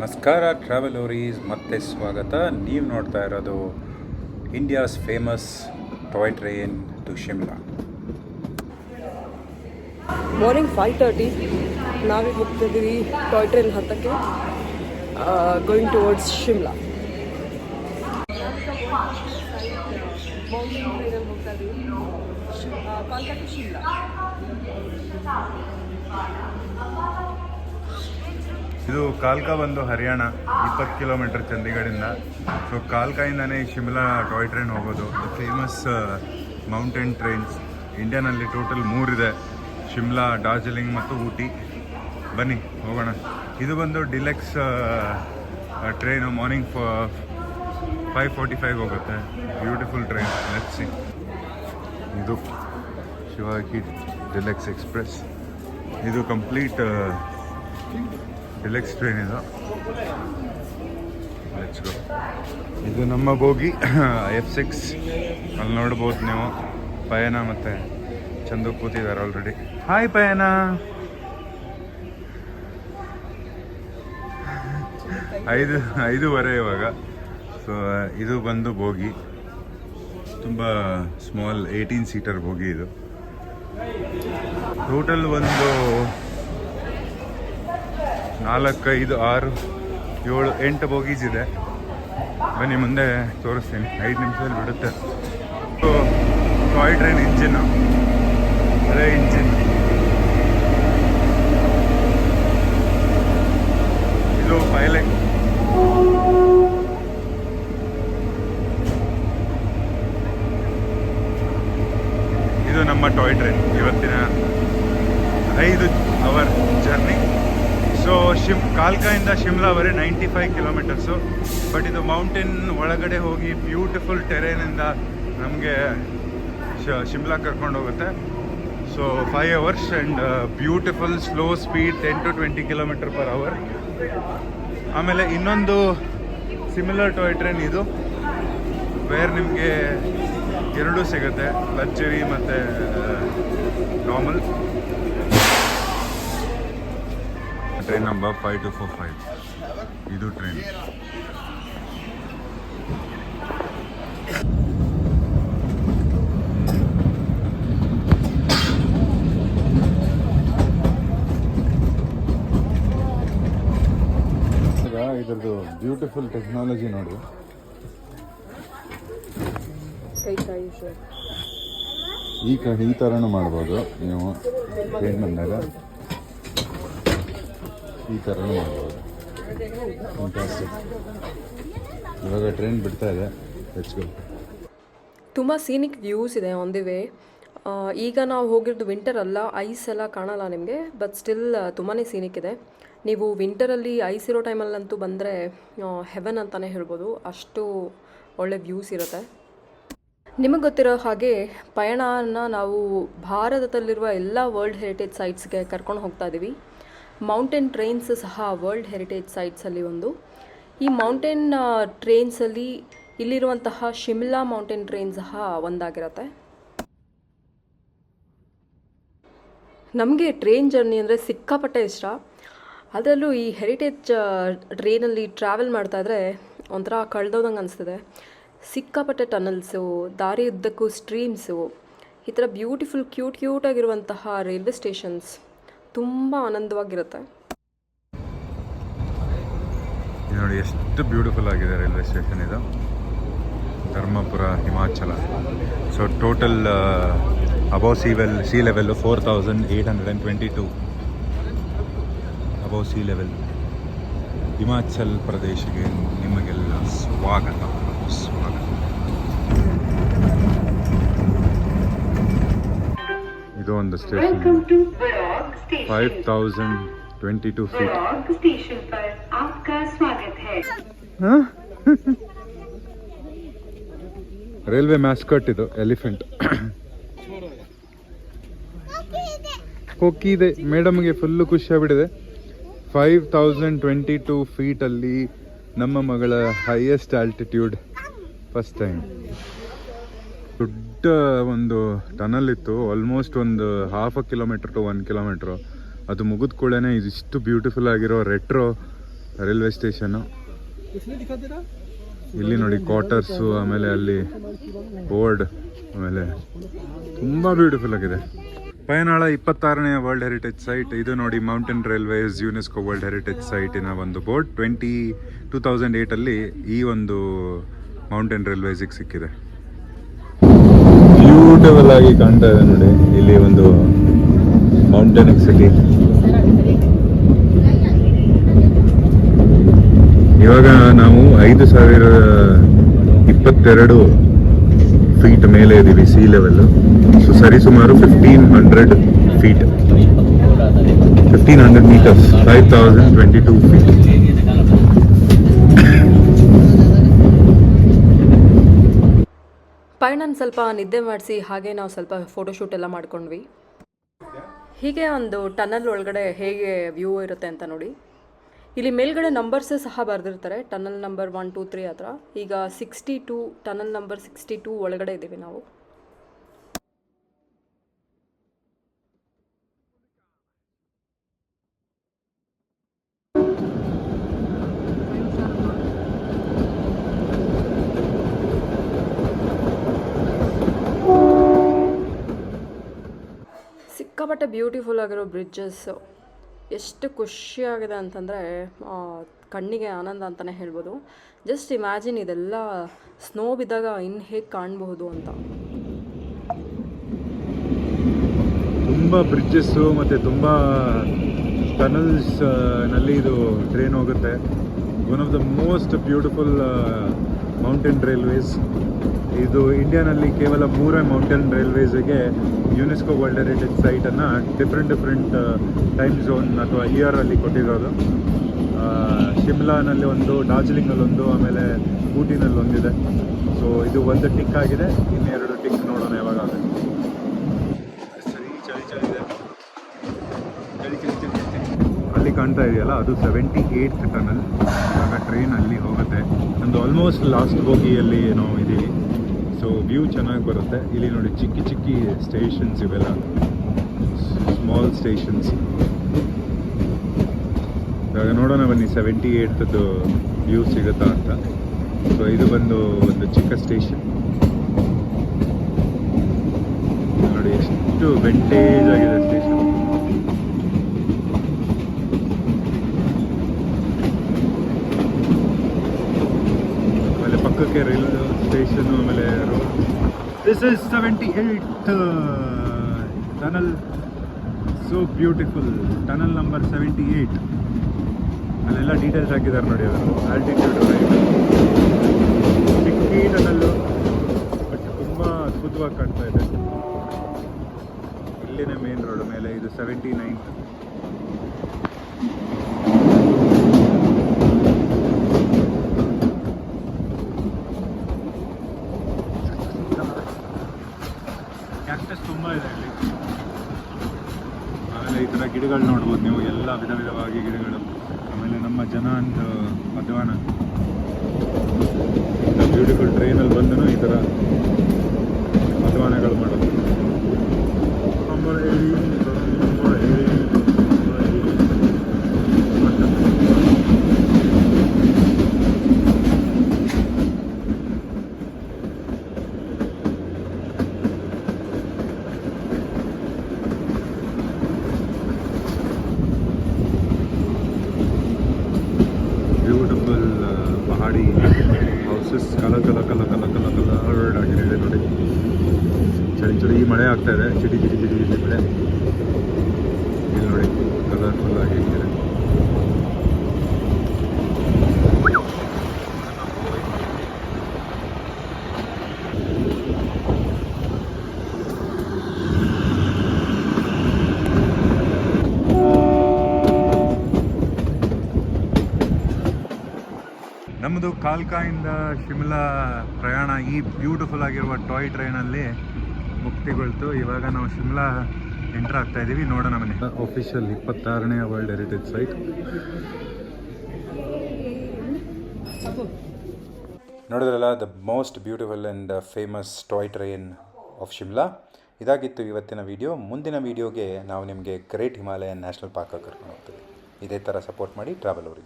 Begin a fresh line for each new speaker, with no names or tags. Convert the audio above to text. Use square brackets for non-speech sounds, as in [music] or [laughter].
ನಮಸ್ಕಾರ ಟ್ರಾವೆಲ್ ಓರೀಸ್ ಮತ್ತೆ ಸ್ವಾಗತ. ನೀವು ನೋಡ್ತಾ ಇರೋದು India's famous toy train to Shimla.
Morning five thirty ನಾವೀಗ ಹೋಗ್ತಿದ್ದೀವಿ ಟಾಯ್ ಟ್ರೈನ್ ಹತ್ತಕ್ಕೆ ಗೋಯಿಂಗ್ ಟುವರ್ಡ್ಸ್ ಶಿಮ್ಲಾ.
ಇದು ಕಾಲ್ಕ ಬಂದು ಹರಿಯಾಣ, ಇಪ್ಪತ್ತು ಕಿಲೋಮೀಟರ್ ಚಂಡೀಗಢಿಂದ. ಸೊ ಕಾಲ್ಕಾಯಿಂದನೇ ಶಿಮ್ಲಾ ಟಾಯ್ ಟ್ರೈನ್ ಹೋಗೋದು. ಫೇಮಸ್ ಮೌಂಟೇನ್ ಟ್ರೈನ್ಸ್ ಇಂಡಿಯಾನಲ್ಲಿ ಟೋಟಲ್ ಮೂರಿದೆ. ಶಿಮ್ಲಾ, ಡಾರ್ಜಿಲಿಂಗ್ ಮತ್ತು ಊಟಿ. ಬನ್ನಿ, ಹೋಗೋಣ. ಇದು ಬಂದು deluxe train morning five forty five ಹೋಗುತ್ತೆ. ಬ್ಯೂಟಿಫುಲ್ ಟ್ರೈನ್ ಲೆಟ್ಸಿ ಇದು ಶಿವಾಜಿ ಡಿಲೆಕ್ಸ್ ಎಕ್ಸ್ಪ್ರೆಸ್. ಇದು ಕಂಪ್ಲೀಟ್ ಡಿಲೆಕ್ಸ್ ಟ್ರೈನ್ ಇದು. ಇದು ನಮ್ಮ ಬೋಗಿ [clears throat] ಎಫ್ ಸಿಕ್ಸ್ ಅಲ್ಲಿ ನೋಡ್ಬೋದು ನೀವು. ಪಯಣ ಮತ್ತು ಚಂದು ಕೂತಿದ್ದಾರೆ ಆಲ್ರೆಡಿ ಹಾಯ್ ಪಯಣ. ಐದು, ಐದೂವರೆ ಇವಾಗ. ಸೊ ಇದು ಬಂದು ಬೋಗಿ. ತುಂಬ ಸ್ಮಾಲ್ ಏಯ್ಟೀನ್ ಸೀಟರ್ ಬೋಗಿ ಇದು. ಟೋಟಲ್ ಒಂದು ನಾಲ್ಕು ಐದು ಆರು ಏಳು ಎಂಟು ಬೋಗೀಸ್ ಇದೆ. ಬನ್ನಿ ಮುಂದೆ ತೋರಿಸ್ತೀನಿ. ಐದು ನಿಮಿಷದಲ್ಲಿ ಬಿಡುತ್ತೆ. ಸೊ ಟಾಯ್ ಟ್ರೈನ್ ಇಂಜಿನ್ ಅದೇ ಇಂಜಿನ್ ಇದು ಪೈಲಟ್ ಇದು ನಮ್ಮ ಟಾಯ್ ಟ್ರೈನ್ ಇವತ್ತಿನ ಐದು ಅವರ್ ಜರ್ನಿ ಸೊ ಶಿಮ್, ಕಾಲ್ಕಾಯಿಂದ ಶಿಮ್ಲಾವರೆ ನೈಂಟಿ ಫೈವ್ ಕಿಲೋಮೀಟರ್ಸು ಬಟ್ ಇದು ಮೌಂಟೇನ್ ಒಳಗಡೆ ಹೋಗಿ ಬ್ಯೂಟಿಫುಲ್ ಟೆರೇನಿಂದ ನಮಗೆ ಶಿಮ್ಲಾ ಕರ್ಕೊಂಡು ಹೋಗುತ್ತೆ. So five hours and beautiful slow speed ten to twenty kilometre per hour ಆಮೇಲೆ ಇನ್ನೊಂದು ಸಿಮಿಲರ್ ಟಾಯ್ ಟ್ರೈನ್ ಇದು ವೇರ್ ನಿಮಗೆ ಎರಡೂ ಸಿಗುತ್ತೆ. ಲಕ್ಸುರಿ ಮತ್ತು normal train number five two four five ಇದು ಟ್ರೈನ್ ಇದರದು ಇದ್ರದ್ದು ಬ್ಯೂಟಿಫುಲ್ ಟೆಕ್ನಾಲಜಿ ನೋಡಿ. ಈ ಈ ಥರನೂ ಮಾಡ್ಬೋದು ನೀವು. ಟ್ರೈನ್ ಬಂದಾಗ ಈ ಥರನೂ ಮಾಡ್ಬೋದು. ಇವಾಗ ಟ್ರೈನ್ ಬಿಡ್ತಾ ಇದೆ. ಲೆಟ್ಸ್
ತುಂಬ ಸೀನಿಕ್ ವ್ಯೂಸ್ ಇದೆ ಆನ್ ದಿ ವೇ ಈಗ ನಾವು ಹೋಗಿರೋದು ವಿಂಟರ್ ಅಲ್ಲ ಐಸ್ ಎಲ್ಲ ಕಾಣಲ್ಲ ನಿಮಗೆ ಬಟ್ ಸ್ಟಿಲ್ ತುಂಬಾ ಸೀನಿಕ್ ಇದೆ. ನೀವು ವಿಂಟರಲ್ಲಿ ಐಸ್ ಇರೋ ಟೈಮಲ್ಲಂತೂ ಬಂದರೆ ಹೆವೆನ್ ಅಂತಲೇ ಹೇಳ್ಬೋದು. ಅಷ್ಟು ಒಳ್ಳೆ ವ್ಯೂಸ್ ಇರುತ್ತೆ. ನಿಮಗೆ ಗೊತ್ತಿರೋ ಹಾಗೆ, ಪಯಣನ ನಾವು ಭಾರತದಲ್ಲಿರುವ ಎಲ್ಲ ವರ್ಲ್ಡ್ ಹೆರಿಟೇಜ್ ಸೈಟ್ಸ್ಗೆ ಕರ್ಕೊಂಡು ಹೋಗ್ತಾ ಇದ್ದೀವಿ ಮೌಂಟೇನ್ ಟ್ರೈನ್ಸ್ ಸಹ ವರ್ಲ್ಡ್ ಹೆರಿಟೇಜ್ ಸೈಟ್ಸಲ್ಲಿ ಒಂದು. ಈ ಮೌಂಟೇನ್ ಟ್ರೈನ್ಸಲ್ಲಿ ಇಲ್ಲಿರುವಂತಹ ಶಿಮ್ಲಾ ಮೌಂಟೇನ್ ಟ್ರೈನ್ ಸಹ ಒಂದಾಗಿರುತ್ತೆ. ನಮಗೆ ಟ್ರೈನ್ ಜರ್ನಿ ಅಂದರೆ ಸಿಕ್ಕಾಪಟ್ಟೆ ಇಷ್ಟ. ಅದರಲ್ಲೂ ಈ ಹೆರಿಟೇಜ್ ಟ್ರೈನಲ್ಲಿ ಟ್ರಾವೆಲ್ ಮಾಡ್ತಾಯಿದ್ರೆ ಒಂಥರ ಕಳೆದೋದಂಗೆ ಅನಿಸ್ತದೆ. ಸಿಕ್ಕಾಪಟ್ಟೆ ಟನಲ್ಸು ದಾರಿ ಉದ್ದಕ್ಕೂ ಸ್ಟ್ರೀಮ್ಸು ಈ ಥರ ಬ್ಯೂಟಿಫುಲ್ ಕ್ಯೂಟ್ ಕ್ಯೂಟಾಗಿರುವಂತಹ ರೈಲ್ವೆ ಸ್ಟೇಷನ್ಸ್ ತುಂಬ ಆನಂದವಾಗಿರುತ್ತೆ.
ಇದು ನೋಡಿ ಎಷ್ಟು ಬ್ಯೂಟಿಫುಲ್ ಆಗಿದೆ ರೈಲ್ವೆ ಸ್ಟೇಷನ್ ಇದು. Dharampur Himachal. So total above sea well sea level four thousand eight hundred and twenty two above sea level Himachal ಪ್ರದೇಶಕ್ಕೆ ನಿಮಗೆಲ್ಲ ಸ್ವಾಗತ. ಸ್ವಾಗತ. ಇದು ಒಂದು station
welcome to Baroda station
five thousand twenty two feet
Baroda station पर आपका स्वागत है
ರೈಲ್ವೆ ಮ್ಯಾಸ್ಕಟ್ [laughs] ಇದು ಎಲಿಫೆಂಟ್ ಕೊಕ್ಕಿ ಇದೆ [coughs] ಮೇಡಮ್ಗೆ ಫುಲ್ಲು ಖುಷಿಯಾಗ್ಬಿಟ್ಟಿದೆ ಫೈವ್ ತೌಸಂಡ್ ಟ್ವೆಂಟಿ ಟೂ ಫೀಟಲ್ಲಿ ನಮ್ಮ ಮಗಳ ಹೈಯೆಸ್ಟ್ ಆಲ್ಟಿಟ್ಯೂಡ್ ಫಸ್ಟ್ ಟೈಮ್ ದೊಡ್ಡ ಒಂದು ಟನಲ್ ಇತ್ತು. ಆಲ್ಮೋಸ್ಟ್ ಒಂದು half a kilometre to one kilometre ಅದು ಮುಗಿದ ಕೂಡಲೇ ಇದಿಷ್ಟು ಬ್ಯೂಟಿಫುಲ್ ಆಗಿರೋ ರೆಟ್ರೋ ರೈಲ್ವೆ ಸ್ಟೇಷನ್ನು ಇಲ್ಲಿ ನೋಡಿ ಕ್ವಾರ್ಟರ್ಸು ಆಮೇಲೆ ಅಲ್ಲಿ ಬೋರ್ಡ್ ಆಮೇಲೆ ತುಂಬ ಬ್ಯೂಟಿಫುಲ್ ಆಗಿದೆ. ಪಯನಾಳ ಇಪ್ಪತ್ತಾರನೇ ವರ್ಲ್ಡ್ ಹೆರಿಟೇಜ್ ಸೈಟ್ ಇದು ನೋಡಿ mountain railways UNESCO world heritage ಸೈಟಿನ ಒಂದು ಬೋರ್ಡ್ ಟ್ವೆಂಟಿ ಟೂ ತೌಸಂಡ್ ಏಯ್ಟಲ್ಲಿ ಈ ಒಂದು ಮೌಂಟೇನ್ ರೈಲ್ವೇಸಿಗೆ ಸಿಕ್ಕಿದೆ. ಬ್ಯೂಟಿಫುಲ್ ಆಗಿ ಕಾಣ್ತಾ ಇದೆ ನೋಡಿ. ಇಲ್ಲಿ ಒಂದು ಮೌಂಟೇನಿಕ್ ಸಿಟಿ ಇವಾಗ ನಾವು ಐದು ಸಾವಿರ ಇಪ್ಪತ್ತೆರಡು ಫೀಟ್ ಮೇಲೆ ಇದ್ದೀವಿ ಸಿ ಲೆವೆಲ್ ಸೊ ಸರಿಸುಮಾರು fifteen hundred feet fifteen hundred metres five thousand twenty two feet
ಪಯಣನ ಸ್ವಲ್ಪ ನಿದ್ದೆ ಮಾಡಿಸಿ ಹಾಗೆ ನಾವು ಸ್ವಲ್ಪ ಫೋಟೋಶೂಟ್ ಎಲ್ಲ ಮಾಡ್ಕೊಂಡ್ವಿ. ಹೀಗೆ ಒಂದು ಟನಲ್ ಒಳಗಡೆ ಹೇಗೆ ವ್ಯೂ ಇರುತ್ತೆ ಅಂತ ನೋಡಿ. ಇಲ್ಲಿ ಮೇಲ್ಗಡೆ ನಂಬರ್ಸ್ ಸಹ ಬರೆದಿರ್ತಾರೆ tunnel number one two three ಹತ್ರ. ಈಗ sixty two tunnel number sixty two ಒಳಗಡೆ ಇದ್ದೀವಿ ನಾವು. ಸಿಕ್ಕಾಪಟ್ಟೆ ಬ್ಯೂಟಿಫುಲ್ ಆಗಿರೋ ಬ್ರಿಡ್ಜಸ್ಸು ಎಷ್ಟು ಖುಷಿಯಾಗಿದೆ ಅಂತಂದರೆ ಕಣ್ಣಿಗೆ ಆನಂದ ಅಂತಲೇ ಹೇಳ್ಬೋದು. ಜಸ್ಟ್ ಇಮ್ಯಾಜಿನ್ ಇದೆಲ್ಲ ಸ್ನೋ ಬಿದ್ದಾಗ ಇನ್ನು ಹೇಗೆ ಕಾಣಬಹುದು ಅಂತ.
ತುಂಬ ಬ್ರಿಡ್ಜಸ್ಸು ಮತ್ತು ತುಂಬ ಟನಲ್ಸ್ನಲ್ಲಿ ಇದು ಟ್ರೈನ್ ಹೋಗುತ್ತೆ. One of the most beautiful mountain railways ಇದು ಇಂಡಿಯಾನಲ್ಲಿ ಕೇವಲ ಮೂರೇ ಮೌಂಟೇನ್ ರೈಲ್ವೇಸಿಗೆ ಯುನೆಸ್ಕೋ ವರ್ಲ್ಡ್ ಹೆರಿಟೇಜ್ ಸೈಟನ್ನು ಡಿಫ್ರೆಂಟ್ ಡಿಫ್ರೆಂಟ್ ಟೈಮ್ ಝೋನ್ ಅಥವಾ ಇಯರಲ್ಲಿ ಕೊಟ್ಟಿರೋದು. ಶಿಮ್ಲಾನಲ್ಲಿ ಒಂದು ಡಾರ್ಜಿಲಿಂಗಲ್ಲಿ ಒಂದು ಆಮೇಲೆ ಊಟಿನಲ್ಲಿ ಒಂದಿದೆ ಸೊ ಇದು ಒಂದು ಟಿಕ್ ಆಗಿದೆ. ಇನ್ನೆರಡು ಟಿಕ್ ನೋಡೋಣ ಯಾವಾಗ ಆಗುತ್ತೆ. ಸರಿ, ಚಳಿ ಚಳಿ ಚಳಿ. ಅಲ್ಲಿ ಕಾಣ್ತಾ ಇದೆಯಲ್ಲ, ಅದು ಸೆವೆಂಟಿ ಏಯ್ಟ್ ಟನಲ್ ಇವಾಗ ಟ್ರೈನ್ ಅಲ್ಲಿ ಹೋಗುತ್ತೆ. ನಮ್ಮದು ಆಲ್ಮೋಸ್ಟ್ ಲಾಸ್ಟ್ ಬೋಗಿಯಲ್ಲಿ ನಾವು ಇದ್ದೀವಿ ಸೊ ವ್ಯೂ ಚೆನ್ನಾಗಿ ಬರುತ್ತೆ. ಇಲ್ಲಿ ನೋಡಿ ಚಿಕ್ಕ ಚಿಕ್ಕಿ ಸ್ಟೇಷನ್ಸ್ ಇವೆಲ್ಲ. ಸ್ಮಾಲ್ ಸ್ಟೇಷನ್ಸ್ ಇವಾಗ ನೋಡೋಣ ಬನ್ನಿ ಸೆವೆಂಟಿ ಏಯ್ಟ್ದು ವ್ಯೂ ಸಿಗುತ್ತಾ ಅಂತ. ಸೊ ಇದು ಬಂದು ಒಂದು ಚಿಕ್ಕ ಸ್ಟೇಷನ್ ನೋಡಿ ಎಷ್ಟು ವೆಂಟೇಜ್ ಆಗಿದೆ ಸ್ಟೇಷನ್ ಪಕ್ಕಕ್ಕೆ ರೈಲ್ವೆ ಸ್ಟೇಷನ್ ಆಮೇಲೆ road this is seventy eight tunnel so beautiful tunnel number seventy eight ಅಲ್ಲೆಲ್ಲ ಡೀಟೇಲ್ಸ್ ಹಾಕಿದ್ದಾರೆ ನೋಡಿ ಅದನ್ನು ಆಲ್ಟಿಟ್ಯೂಡ್ ಚಿಕ್ಕಿ ಟನಲ್ಲು ಬಟ್ ತುಂಬ ಅದ್ಭುತವಾಗಿ ಕಾಣ್ತಾ ಇದೆ. ಇಲ್ಲಿನೇ ಮೇನ್ ರೋಡ್ ಮೇಲೆ ಇದು ಸೆವೆಂಟಿ ನೈನ್ತ್ ಕ್ಯಾಕ್ಟಸ್ ತುಂಬ ಇದೆ ಇಲ್ಲಿ ಆಮೇಲೆ ಈ ಥರ ಗಿಡಗಳು ನೋಡ್ಬೋದು ನೀವು. ಎಲ್ಲ ವಿಧ ವಿಧವಾಗಿ ಗಿಡಗಳು. ಆಮೇಲೆ ನಮ್ಮ ಜನ ಅಂತ ಮಧ್ವಾನ ಬ್ಯೂಟಿಫುಲ್ ಟ್ರೈನಲ್ಲಿ ಬಂದನು ಈ ಥರ ಮಧ್ವಾನಗಳು ಮಾಡೋದು. ಕಲ ಕಲ ಕಲ ಕಲ ಕಲ ಕಲರ್ಡ್ ಆಗಿದೆ ನೋಡಿ ಚಳಿ ಚಳಿ ಮಳೆ ಆಗ್ತಾ ಇದೆ ಚಿಟಿ ಚಿಟಿ ಚಿಟಿ ಚಿಟಿ ಮಳೆ ಇಲ್ಲಿ ನೋಡಿ ಕಲರ್ಫುಲ್ ಆಗಿ ಇದೆ ನಮ್ಮದು ಕಾಲ್ಕಾಯಿಂದ ಶಿಮ್ಲಾ ಪ್ರಯಾಣ ಈ ಬ್ಯೂಟಿಫುಲ್ ಆಗಿರುವ ಟಾಯ್ ಟ್ರೈನಲ್ಲಿ ಮುಕ್ತಿಗೊಳ್ತು. ಇವಾಗ ನಾವು ಶಿಮ್ಲಾ ಎಂಟರ್ ಆಗ್ತಾ ಇದ್ದೀವಿ ನೋಡೋಣ ಮನೆ. ಆಫಿಷಿಯಲ್ ಇಪ್ಪತ್ತಾರನೇ ವರ್ಲ್ಡ್ ಹೆರಿಟೇಜ್ ಸೈಟ್ ನೋಡಿದ್ರಲ್ಲ the most beautiful and famous toy train of Shimla ಇದಾಗಿತ್ತು ಇವತ್ತಿನ ವಿಡಿಯೋ ಮುಂದಿನ ವಿಡಿಯೋಗೆ ನಾವು ನಿಮಗೆ ಗ್ರೇಟ್ ಹಿಮಾಲಯನ್ ನ್ಯಾಷನಲ್ ಪಾರ್ಕ್ ಕರ್ಕೊಂಡು ಹೋಗ್ತೀವಿ. ಇದೇ ಥರ ಸಪೋರ್ಟ್ ಮಾಡಿ ಟ್ರಾವೆಲ್ ಅವರಿಗೆ